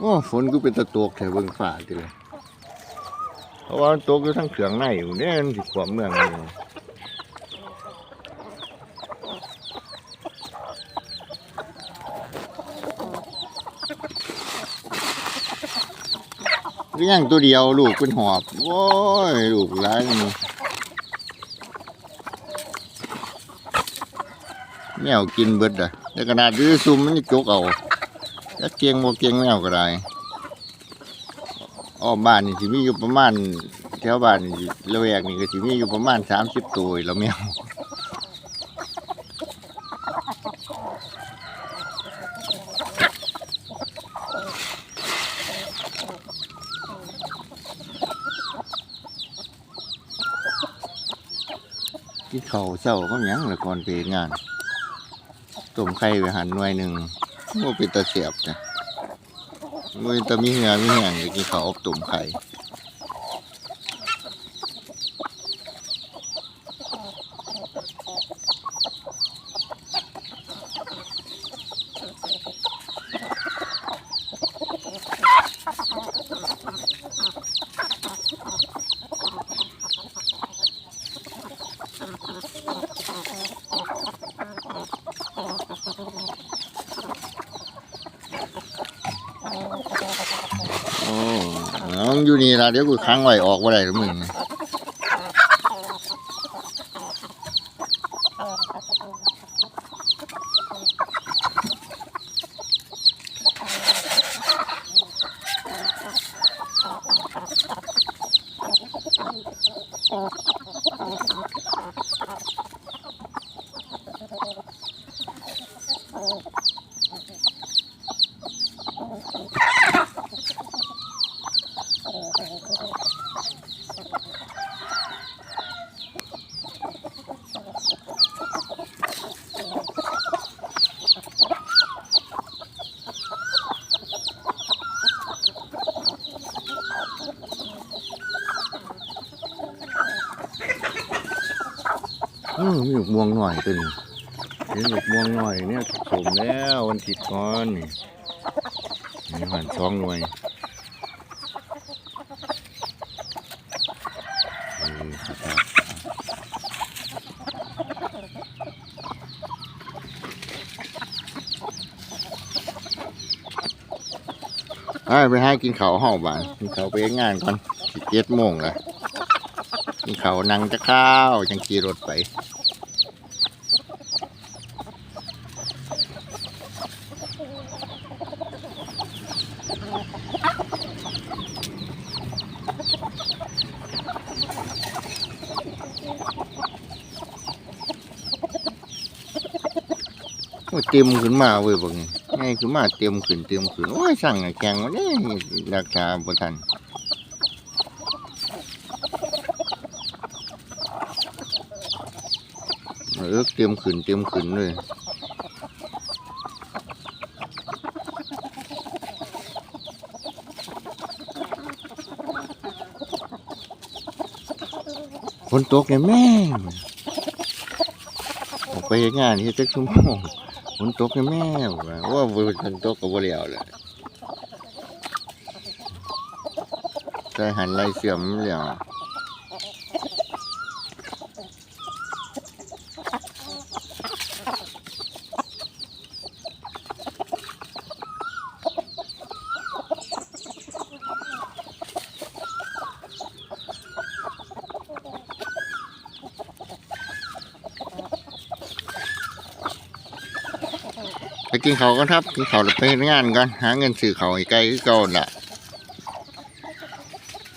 โอ้ฝนก็เป็นตะตกแถวเบิงฝ่าทีเลยเพราะว่ามันตกอยู่ทั้งเขืองในอยู่เนี่ยมันสิความเมืองนี่ก็ยังตัวเดียวลูกเป็นหอบ โอ้ย ลูกร้ายนี่แมวกินเบิดอะแต่ขนาดดื้อซุ่มมันยังจกเอา จะเกียงบ่เกียงแมวก็ได้อ้อมบ้านนี่สิมีอยู่ประมาณแถวบ้านนี่ละแวกนี่ก็สิมีอยู่ประมาณสามสิบตัวแล้วแมวกินข้าวเช้าก็ยังละก่อนไปเฮ็ดงานต้มไข่ไปหันหน่วยหนึ่ง โอ้เป็นตาเสียบนะมันตามีเหงามีแห้งเลยกินข้าวอบตุ่มไข่ อยู่นี่ละเดี๋ยวกูค้างไว้ออกว่าไรหรือมึง อืมมีหมกม่วงหน่อยตัวนี้เห็นหมกม่วงหน่อยเนี่ยสมแล้ววันติดก่อนนี่นี่หันสองหน่วยเออครับ ไปไปให้กินข้าวห้อบ้านกินข้าวไปงานก่อนเจ็ดโมงละกินข้าวนั่งจะข้าวจังขี่รถไปเต็มขึ้นมาเว้ยบอกนี่ ไงขึ้นมาเต็มขึ้นเต็มขึ้นโอ้ยสั่งให้แข่งวันนี้ราคาบ่ทันเออเต็มขึ้นเต็มขึ้นเลยฝนตกเนี่ยแม่ออกไปงานเฮ็ดจักชั่วโมง นตกแม่ว่าฝนตกก็บ่แล้วแหละใจหันไรเสื่อมแล้ว ไปกินเขากันครับกินเขาแล้วไปเฮ็ดงานกันหาเงินซื้อเขาไอ้ไก่คือเก่าน่ะ